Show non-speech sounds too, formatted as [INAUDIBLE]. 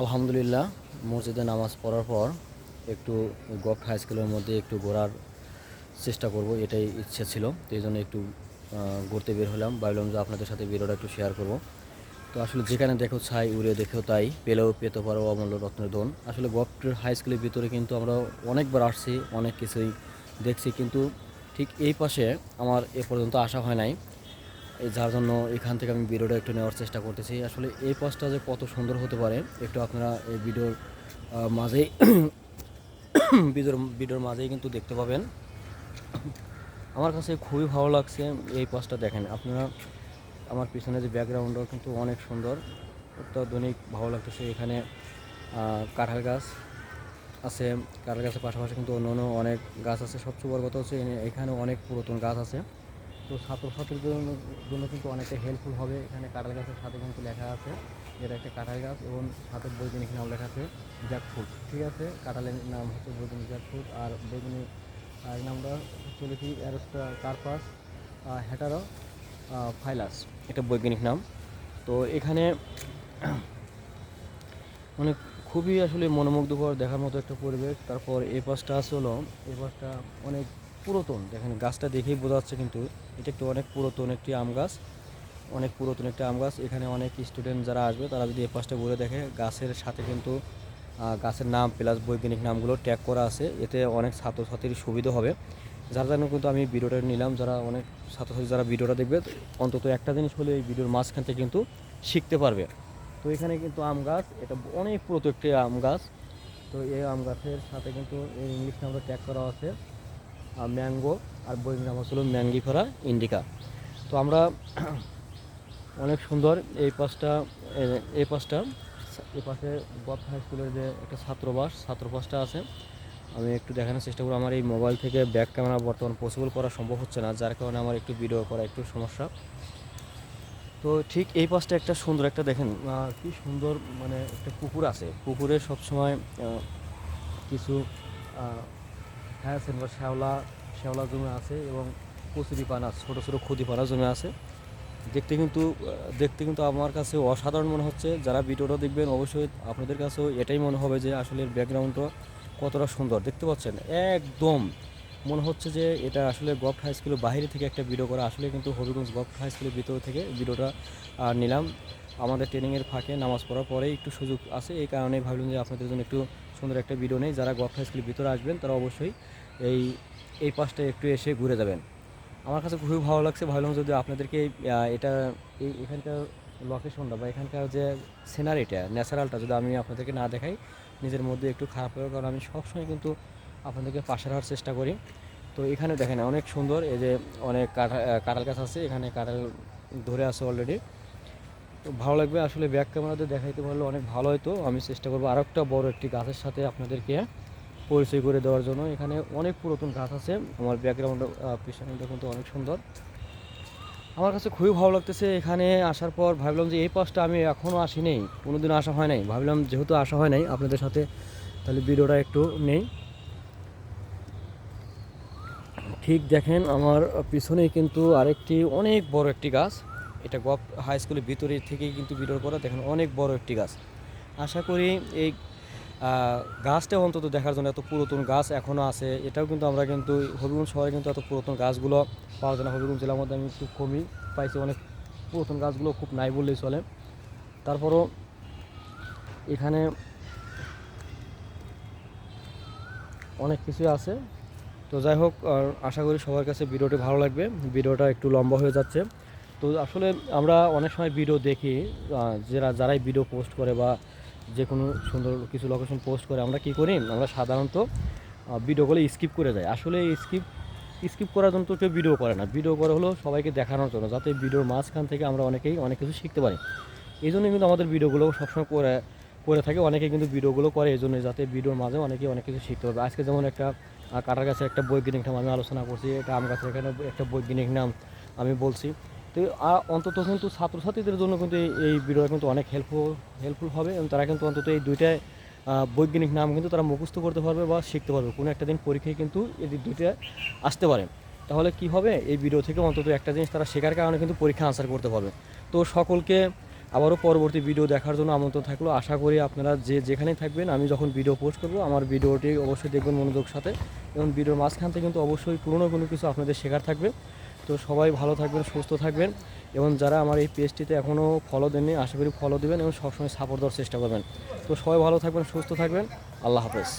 আলহামদুলিল্লাহ, মসজিদে নামাজ পড়ার পর একটু গভ হাই স্কুলের মধ্যে একটু ঘোরার চেষ্টা করব, এটাই ইচ্ছে ছিল। তো এই জন্য একটু ঘুরতে বের হলাম। ভাবলাম যে আপনাদের সাথে ভিডিওটা একটু শেয়ার করব। তো আসলে যেখানে দেখো ছাই, উড়ে দেখেও তাই, পেলেও পেতে পারো অমূল্য রত্নের ধন আসলে গভটের হাই স্কুলের ভিতরে কিন্তু আমরা অনেকবার আসছি, অনেক কিছুই দেখছি। কিন্তু ঠিক এই পাশে আমার এ পর্যন্ত আসা হয় নাই। যার জন্য এখান থেকে আমি ভিডিওটা একটু নেওয়ার চেষ্টা করতেছি। আসলে এই পাশটা যে কত সুন্দর হতে পারে, একটু আপনারা এই ভিডিওর মাঝেই [COUGHS] ভিডিওর ভিডিওর মাঝেই কিন্তু দেখতে পাবেন। আমার কাছে খুবই ভালো লাগছে এই পাশটা দেখেন। আপনারা, আমার পিছনে যে ব্যাকগ্রাউন্ডও কিন্তু অনেক সুন্দর, অত্যাধুনিক, ভালো লাগতেছে। এখানে কাঁঠাল গাছ আছে। কাঁঠাল গাছের পাশাপাশি কিন্তু অন্য অন্য অনেক গাছ আছে। সবচেয়ে বড় কথা হচ্ছে এখানে অনেক পুরাতন গাছ আছে। তো ছাত্রছাত্রীর জন্য কিন্তু অনেকটা হেল্পফুল হবে। এখানে কাঁঠাল গাছের সাথে কিন্তু লেখা আছে যেটা একটা কাঁঠাল গাছ এবং সাথে বৈজ্ঞানিক নাম লেখা আছে জ্যাকফ্রুট ঠিক আছে? কাঁঠালের নাম হচ্ছে বৈজ্ঞানিক জ্যাকফ্রুট আর বৈজ্ঞানিক, আর নামটা কি? অ্যারোস্টা কার্পাস হ্যাটারো ফাইলাস এটা বৈজ্ঞানিক নাম। তো এখানে মানে খুবই আসলে মনোমুগ্ধকর দেখার মতো একটা পরিবেশ। তারপর এই পাশটা আছে হলো এই পাশটা অনেক পুরাতন। দেখেন, গাছটা দেখেই বোঝা যাচ্ছে কিন্তু এটা একটু অনেক পুরাতন একটি আম গাছ। অনেক পুরাতন একটি আম গাছ। এখানে অনেক স্টুডেন্ট যারা আসবে, তারা যদি এই পাশটা ঘুরে দেখে, গাছের সাথে কিন্তু গাছের নাম প্লাস বৈজ্ঞানিক নামগুলো ট্যাগ করা আছে। এতে অনেক ছাত্রছাত্রীর সুবিধা হবে। যার জন্য কিন্তু আমি ভিডিওটা নিলাম। যারা অনেক ছাত্রছাত্রী যারা ভিডিওটা দেখবে, অন্তত একটা জিনিস হলে এই ভিডিওর মাঝখান থেকে কিন্তু শিখতে পারবে। তো এখানে কিন্তু আম গাছ, এটা অনেক পুরাতন একটি আম গাছ। তো এই আম গাছের সাথে কিন্তু এই ইংলিশ নামটা ট্যাগ করা আছে। ম্যাঙ্গো আর বইয়ের নাম হচ্ছিল ম্যাঙ্গিফেরা ইন্ডিকা। তো আমরা অনেক সুন্দর এই পাশটা এই পাশটা এই পাশে গভ হাই স্কুলের যে একটা ছাত্রবাস, ছাত্রবাসটা আছে। আমি একটু দেখানোর চেষ্টা করব, আমার এই মোবাইল থেকে ব্যাক ক্যামেরা বর্তমান পসিবল করা সম্ভব হচ্ছে না, যার কারণে আমার একটু ভিডিও করা একটু সমস্যা। তো ঠিক এই পাশটা একটা সুন্দর, একটা দেখেন কি সুন্দর মানে একটা পুকুর আছে। পুকুরে সবসময় কিছু হ্যাঁ বা শ্যাওলা শ্যাওলা জমে আছে এবং কচুরি পানা, ছোটো ছোটো ক্ষতি পানা জমে আছে। দেখতে কিন্তু দেখতে কিন্তু আমার কাছে অসাধারণ মনে হচ্ছে। যারা ভিডিওটা দেখবেন, অবশ্যই আপনাদের কাছেও এটাই মনে হবে যে আসলে ব্যাকগ্রাউন্ডটা কতটা সুন্দর। দেখতে পাচ্ছেন, একদম মনে হচ্ছে যে এটা আসলে গভট হাই স্কুলের বাইরে থেকে একটা ভিডিও করা। আসলে কিন্তু হবিগঞ্জ গভট হাই স্কুলের ভিতর থেকে ভিডিওটা নিলাম। আমাদের ট্রেনিংয়ের ফাঁকে নামাজ পড়ার পরে একটু সুযোগ আছে। এই কারণে ভাবলাম যে আপনাদের জন্য একটু সুন্দর একটা ভিডিও নেই। যারা হাই স্কুলের ভিতরে আসবেন, তারা অবশ্যই এই এই পাশটায় একটু এসে ঘুরে যাবেন। আমার কাছে খুবই ভালো লাগছে। ভাবলাম যদি আপনাদেরকে এটা, এই এখানকার লোকেশনটা বা এখানকার যে সিনারিটা ন্যাচারালটা যদি আমি আপনাদেরকে না দেখাই, নিজের মধ্যে একটু খারাপ হবে কারণ আমি সবসময় কিন্তু আপনাদেরকে পাশে রাখার চেষ্টা করি। তো এখানে দেখেন, অনেক সুন্দর। এই যে অনেক কাঁঠাল গাছ আছে। এখানে কাঁঠাল ধরে আছে অলরেডি তো ভালো লাগবে। আসলে ব্যাক ক্যামেরাতে দেখাইতে পারলে অনেক ভালো হতো আমি চেষ্টা করব আরও একটা বড় একটি গাছের সাথে আপনাদেরকে পরিচয় করে দেওয়ার জন্য। এখানে অনেক পুরাতন গাছ আছে। আমার ব্যাকগ্রাউন্ড পিছনটা কিন্তু অনেক সুন্দর। আমার কাছে খুবই ভালো লাগতেছে এখানে আসার পর। ভাবলাম যে এই পাশটা আমি এখনও আসি নেই। কোনোদিনও আসা হয় নাই। ভাবলাম যেহেতু আসা হয় নাই আপনাদের সাথে, তাহলে ভিডিওটা একটু নেই। ঠিক দেখেন, আমার পিছনেই কিন্তু আরেকটি, অনেক বড় একটি গাছ। এটা গভ হাই স্কুলের ভিতরে থেকেই কিন্তু ভিডিও করা দেখেন অনেক বড় একটি গাছ। আশা করি এই গাছটা অন্তত দেখার জন্য এত পুরাতন গাছ এখনও আছে। এটাও কিন্তু আমরা কিন্তু হবিগঞ্জ শহরে কিন্তু এত পুরাতন গাছগুলো পাওয়া যায় না। হবিগঞ্জ জেলার মধ্যে আমি একটু কমই পাইছি। অনেক পুরাতন গাছগুলো খুব নাই বললেই চলে। তারপরও এখানে অনেক কিছুই আছে। তো যাই হোক আশা করি সবার কাছে ভিডিওটি ভালো লাগবে। ভিডিওটা একটু লম্বা হয়ে যাচ্ছে। তো আসলে আমরা অনেক সময় ভিডিও দেখি যারা, যারাই ভিডিও পোস্ট করে বা যে কোনো সুন্দর কিছু লোকেশন পোস্ট করে, আমরা কি করি? আমরা সাধারণত ভিডিওগুলো স্কিপ করে যাই আসলে স্কিপ স্কিপ করার জন্য তো কেউ ভিডিও করে না। ভিডিও করে হলো সবাইকে দেখানোর জন্য, যাতে ভিডিওর মাঝখান থেকে আমরা অনেকেই অনেক কিছু শিখতে পারি। এই জন্য কিন্তু আমাদের ভিডিওগুলো সবসময় করে করে থাকে। অনেকে কিন্তু ভিডিওগুলো করে, এই জন্য যাতে ভিডিওর মাঝে অনেকে অনেক কিছু শিখতে পারবে। আজকে যেমন একটা কাটার গাছের একটা বৈজ্ঞানিক নাম আমি আলোচনা করছি। এটা আম গাছের এখানে একটা বৈজ্ঞানিক নাম আমি বলছি। তো অন্তত কিন্তু ছাত্রছাত্রীদের জন্য কিন্তু এই- ভিডিওটা কিন্তু অনেক হেল্পফুল হেল্পফুল হবে এবং তারা কিন্তু অন্তত এই দুইটায় আহ, বৈজ্ঞানিক নাম কিন্তু তারা মুখস্থ করতে পারবে বা শিখতে পারবে। কোনো একটা দিন পরীক্ষায় কিন্তু এই দুইটা আসতে পারে। তাহলে কি হবে? এই ভিডিও থেকে অন্তত একটা জিনিস তারা শেখার কারণে কিন্তু পরীক্ষা আনসার করতে পারবে। তো সকলকে আবারও পরবর্তী ভিডিও দেখার জন্য আমন্ত্রণ থাকল। আশা করি আপনারা যে যেখানেই থাকবেন আমি যখন ভিডিও পোস্ট করব আমার ভিডিওটি অবশ্যই দেখবেন মনোযোগ সাথে এবং ভিডিওর মাঝখান থেকে কিন্তু অবশ্যই পুরনো কোনো কিছু আপনাদের শেখার থাকবে। তো সবাই ভালো থাকবেন, সুস্থ থাকবেন এবং যারা আমার এই পেজটিতে এখনও ফলো দেননি, আশা করি ফলো দেবেন এবং সবসময় সাপোর্ট দেওয়ার চেষ্টা করবেন। তো সবাই ভালো থাকবেন, সুস্থ থাকবেন। আল্লাহ হাফেজ।